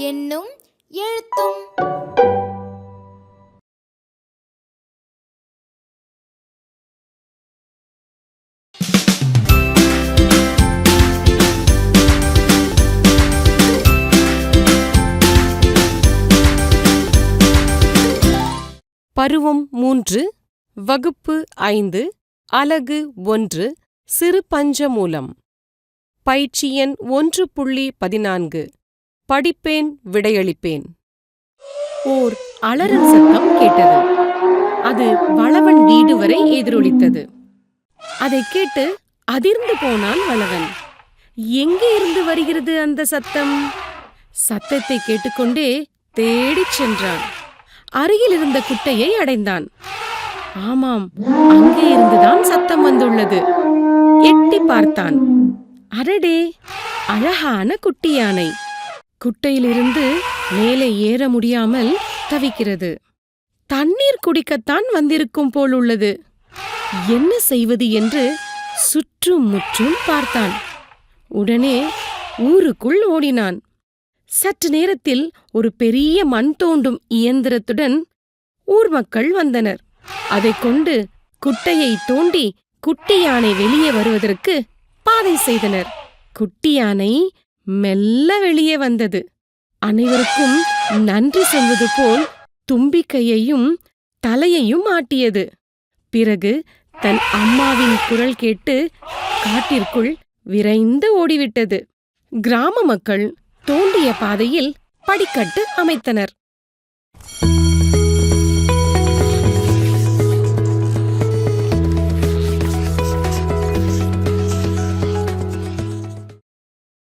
என்னும் எழுத்தும் பருவம் மூன்று வகுப்பு ஐந்து அலகு ஒன்று சிறு பஞ்சமூலம். பயிற்சி எண் ஒன்று புள்ளி பதினான்கு. படிப்பேன் விடையளிப்பேன். ஓர் அலறல் சத்தம் கேட்டது. அது வளவன் வீடு வரை எதிரொலித்தது. அதைக் கேட்டு அதிர்ந்து போனான் வளவன். எங்கே இருந்து வருகிறது அந்த சத்தம்? சத்தத்தை கேட்டுக்கொண்டே தேடிச் சென்றான். அருகில் இருந்த குட்டையை அடைந்தான். ஆமாம் அங்கே இருந்துதான் சத்தம் வந்துள்ளது. எட்டி பார்த்தான். அரடே அழகான குட்டி யானை குட்டையிலிருந்து மேலே ஏற முடியாமல் தவிக்கிறது. தண்ணீர் குடிக்கத்தான் வந்திருக்கும் போலுள்ளது என்ன செய்வது என்று சுற்றும் முற்றும் பார்த்தான். உடனே ஊருக்குள் ஓடினான். சற்று நேரத்தில் ஒரு பெரிய மண் தோண்டும் இயந்திரத்துடன் ஊர் மக்கள் வந்தனர். அதைக் கொண்டு குட்டையை தோண்டி குட்டி யானை வெளியே வருவதற்கு பாதை செய்தனர். குட்டி யானை மெல்ல வெளியே வந்தது. அனைவருக்கும் நன்றி சொல்வது போல் தும்பிக்கையையும் தலையையும் ஆட்டியது. பிறகு தன் அம்மாவின் குரல் கேட்டு காட்டிற்குள் விரைந்து ஓடிவிட்டது. கிராம மக்கள் தோண்டிய பாதையில் படிக்கட்டு அமைத்தனர்.